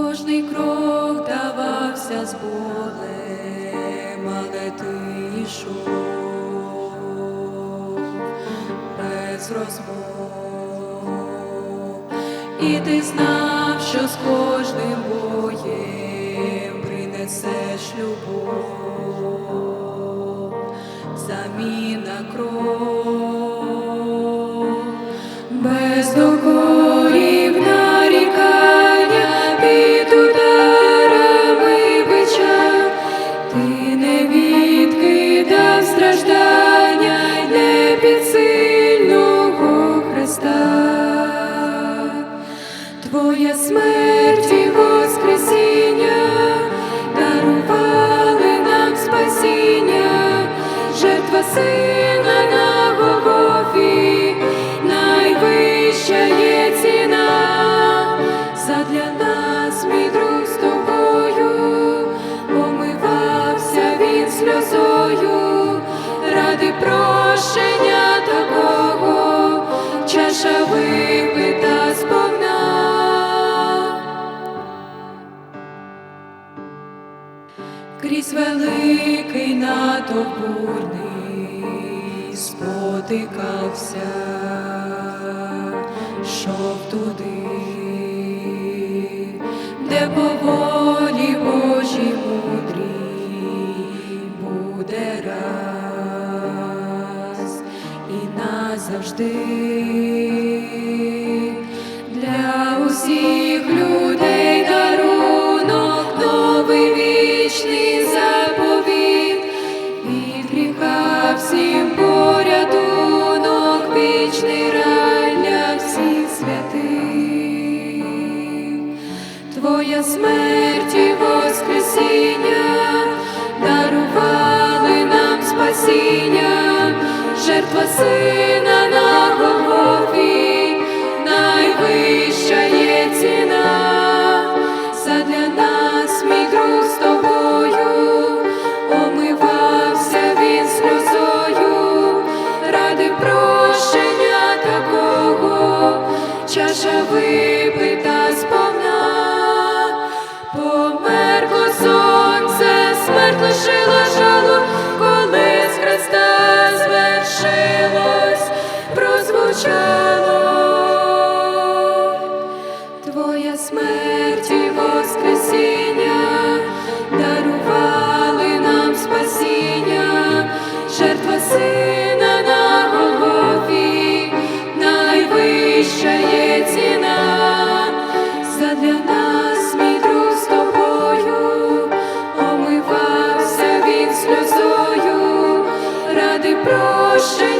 Кожний крок давався з болем, але ти йшов без розмов. І ти знав, що з кожним боєм принесеш любов, заміна кров, Твоя смерть і воскресіння дарували нам спасіння, жертва сина на Голгофі, найвища є ціна, задля нас, мій друг з тобою, помивався він сльозою, ради прощення Крізь великий натовп бурний спотикався, йшов туди, де по волі Божій мудрій буде раз і назавжди. Для усіх людей дарунок новий вічний Твоя смерть і воскресіння. Дарували нам спасіння, жертва сина на Голгофі, найвища є ціна, задля нас, мій з тобою, омивався він сльозою, ради прощення такого, чаша випита почало Твоя смерть і Воскресіння дарували нам спасіння, жертва сина на голові, найвища є ціна. Задля нас, мій з тобою, омивався він сльозою. Ради прощення.